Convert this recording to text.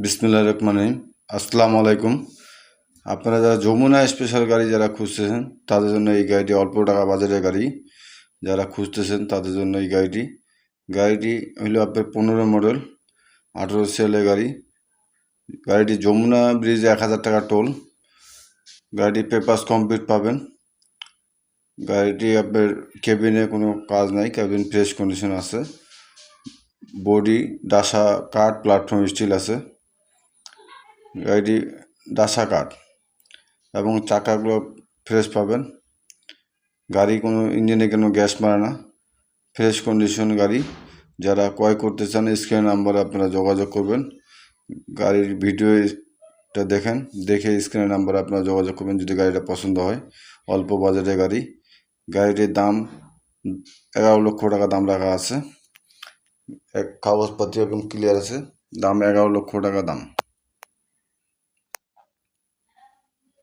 বিসমুল্লাহ রহমান রহিম। আসসালামু আলাইকুম আপনারা যারা যমুনা স্পেশাল গাড়ি যারা খুঁজতেছেন, তাদের জন্য এই গাড়িটি অল্প টাকা বাজারের গাড়ি। যারা খুঁজতেছেন, তাদের জন্য এই গাড়িটি। গাড়িটি হইল আপনার পনেরো মডেল, আঠেরো সেলের গাড়ি। গাড়িটি যমুনা ব্রিজে এক হাজার টাকা টোল গাড়িটি পেপার্স কমপ্লিট পাবেন। গাড়িটি আপনার কেবিনে কোনো কাজ নাই কেবিন ফ্রেশ কন্ডিশন আছে। বডি ডাসা, কাঠ প্ল্যাটফর্ম স্টিল আছে। গাড়িটি ডাসা কাঠ এবং চাকাগুলো ফ্রেশ পাবেন। গাড়ি কোনো ইঞ্জিনে কোনো গ্যাস মারে না। ফ্রেশ কন্ডিশন গাড়ি। যারা ক্রয় করতে চান স্ক্রিন নাম্বারে আপনারা যোগাযোগ করবেন। গাড়ির ভিডিওটা দেখেন, দেখে স্ক্রিনের নাম্বারে আপনারা যোগাযোগ করবেন যদি গাড়িটা পছন্দ হয়। অল্প বাজেটের গাড়ি। গাড়িটির দাম এগারো লক্ষ টাকা দাম রাখা আছে। এক কাগজপত্র এবং ক্লিয়ার আছে। দাম এগারো লক্ষ টাকা দাম।